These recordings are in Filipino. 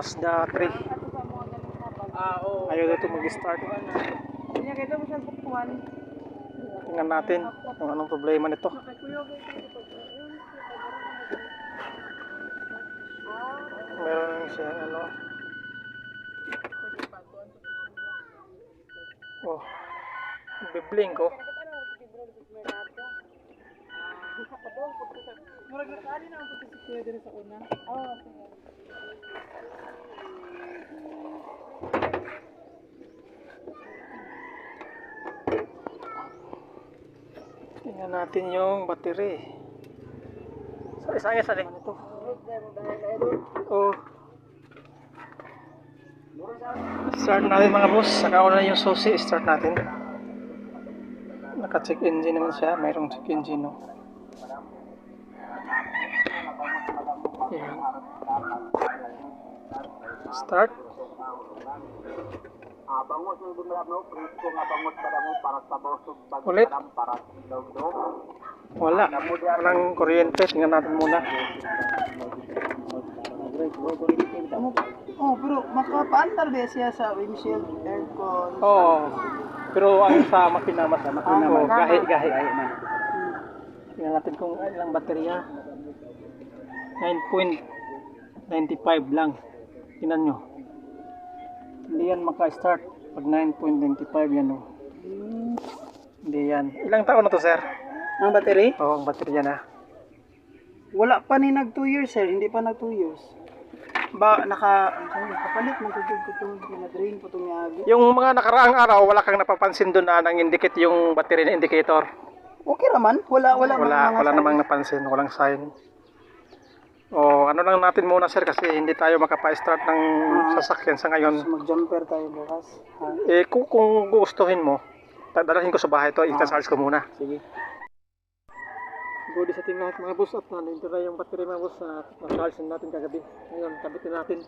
Mazda 3. Ah, oo. Ayaw dito mag-start. Kanya kita mo siyang buktuan. Tingnan natin kung anong problema nito. Meron siyang ano. Oh. Biblink oh. Murag nakali na ang pagkasikiya din sa una. Oo, sige. Tingnan natin yung battery. Sa isang isa rin ito. Oh. Start natin mga boss. Saka una yung susi. Start natin. Naka-check engine naman siya. Mayroong check engine no. Ayan. Start. Bangus yung dumirap no, presko nga bangus kada mo para sa bosog bag Ulit. para daw do. Wala. Walang kuryente. Tingnan natin muna. Oh, pero makapaandar ba siya sa windshield, aircon? Oo. Oh, pero ang sa makina mas makina Ah, oh, gahi gahi gahi man. Tingnan natin kung ilang baterya. 9.95 lang. Tingnan nyo. Hindi yan maka-start pag 9.95 yan oh. Hindi yan. Ilang taon na to sir? Ang battery? Oo, ang baterya na. Wala pa ni nag 2 years, sir. Hindi pa nag 2 years. Ba, naka, ano, kapalit man ko ko itong drain po itong yagi. Yung mga nakaraang araw, wala kang napapansin doon na nang indicate yung battery na indicator. Okay naman. Wala, wala, Wala, mga wala namang napansin, walang sign. Ano lang natin muna sir kasi hindi tayo makapa-start ng sasakyan sa ngayon. So, mag-jumper tayo bukas. Ha? Eh kung, kung gustuhin mo, dalahin ko sa bahay to, i-charge ko muna. Sige. Body setting lahat mga boss at nandito na yung battery mga boss at na-charge na natin kagabi. Ngayon, kabitin natin.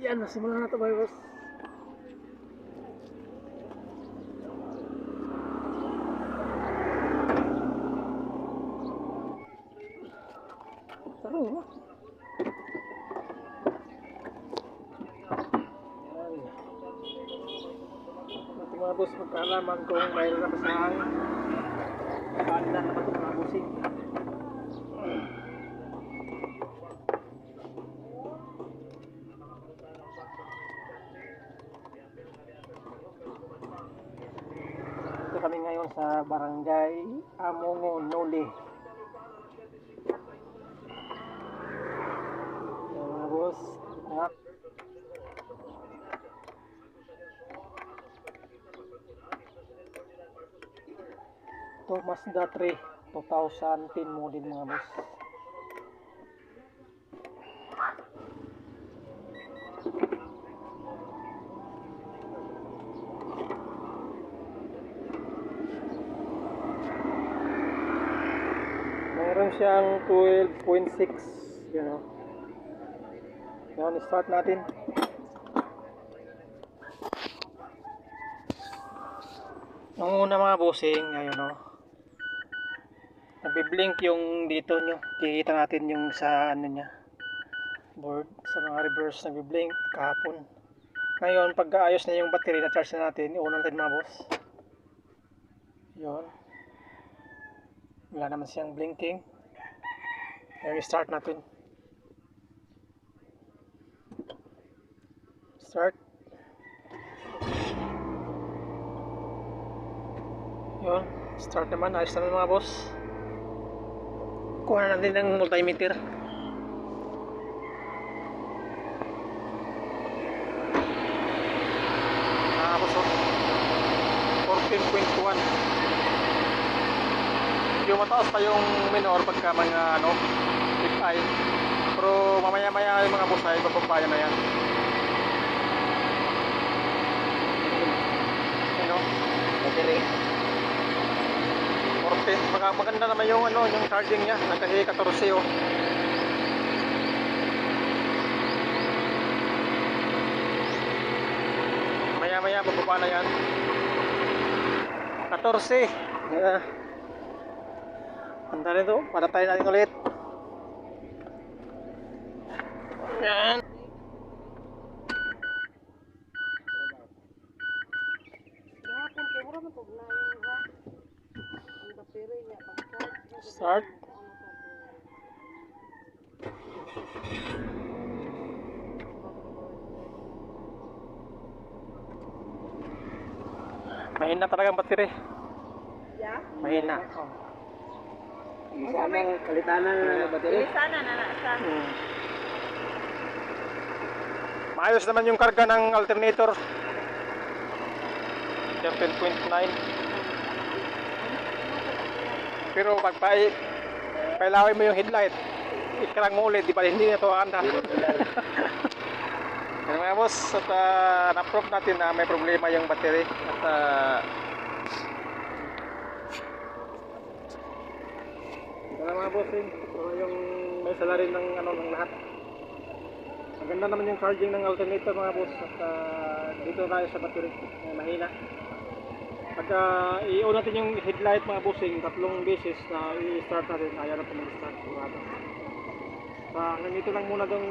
Yan, nasimulan na ito mga boss. Tara mo. Yan. Boss, magkaalaman kung mayroon na basahan. Paano na naman itong mga busing. Ito kami ngayon sa barangay Amongo Noli. Ayan, mga ito Mazda 3 2010 model mga boss. Meron siyang 12.6 you know. Yan, start natin. Nung una mga bossing, ayun o. Nabiblink yung dito nyo. Kikita natin yung sa ano niya. Board. Sa mga reverse nabiblink kahapon. Ngayon, pag ayos na yung battery na charge na natin, iunan natin mga boss. Yun. Wala naman siyang blinking. Then start natin. Start. Yun. Start naman. Ayos naman mga boss. Kuha na natin ng multimeter. Ah, boss. oh. 14.1. Yung mataas pa yung minor pagka mga ano, big eye. Pero mamaya maya yung mga busay, bababa na yan. Ano? Battery. 14. Maga, maganda naman yung ano, yung charging niya. Nagkahi 14 oh. Maya maya bababa na yan. 14. Yeah. Handa nito. Para tayo natin ulit. Yan. Start. Mahina talaga ang battery. Yeah. Mahina. Oh. Sana kalitanan na battery. Sana na na sa Hmm. Maayos naman yung karga ng alternator. 10.9 Pero pag pa pailawin mo yung headlight, ikarang mo ulit, di ba hindi na to anda. Yan mga boss, at uh, na-prove natin na may problema yung battery. At uh, ito na mga bossing, ito na yung may salary ng ano ng lahat. Maganda naman yung charging ng alternator mga boss at ah, dito tayo sa battery, eh, mahina. Pagka i-on natin yung headlight mga bossing, tatlong beses na i-start natin, ayaw na po mag-start sigurado. So hanggang dito lang muna ng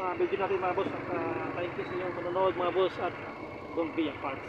ah, video natin mga boss. At uh, thank you sa inyong panonood mga boss. At don't be a parts.